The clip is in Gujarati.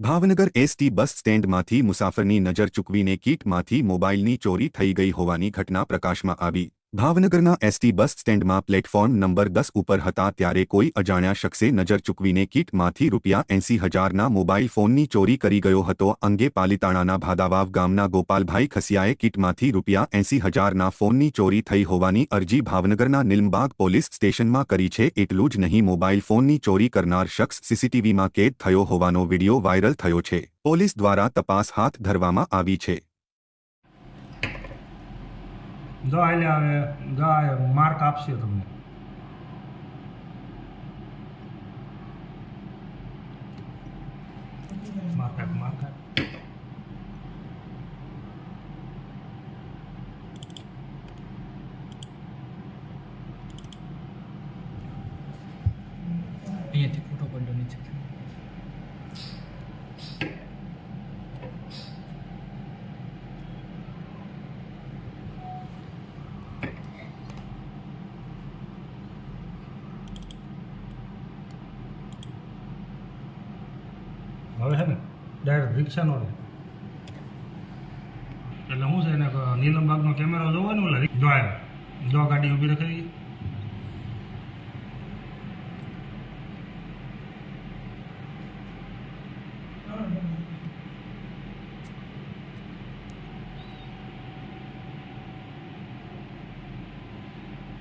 ભાવનગર એસટી બસ સ્ટેન્ડમાંથી મુસાફરની નજર ચૂકવીને કીટમાંથી મોબાઈલની ચોરી થઈ ગઈ હોવાની ઘટના પ્રકાશમાં આવી. ભાવનગરના એસટી બસ સ્ટેન્ડમાં પ્લેટફોર્મ નંબર દસ ઉપર હતા ત્યારે કોઈ અજાણ્યા શખ્સે નજર ચૂકવીને કીટમાંથી રૂપિયા એંસી હજારના મોબાઈલ ફોનની ચોરી કરી ગયો હતો. અંગે પાલિતાણાના ભાદાવાવ ગામના ગોપાલભાઈ ખસિયાએ કીટમાંથી રૂપિયા એંસી હજારના ફોનની ચોરી થઈ હોવાની અરજી ભાવનગરના નિલમબાગ પોલીસ સ્ટેશનમાં કરી છે. એટલું જ નહીં, મોબાઈલ ફોનની ચોરી કરનાર શખ્સ સીસીટીવીમાં કેદ થયો હોવાનો વીડિયો વાયરલ થયો છે. પોલીસ દ્વારા તપાસ હાથ ધરવામાં આવી છે. જો આલે આવે આ માર્ક આપશે તમને. માર્ક આપ અહીંયાથી હવે છે ને ડાયરેક્ટ રિક્ષાનો નો એટલે શું છે એને નીલમબાગનો કેમેરો જોવો ને જો આવ્યો જો ગાડી ઊભી રખાવી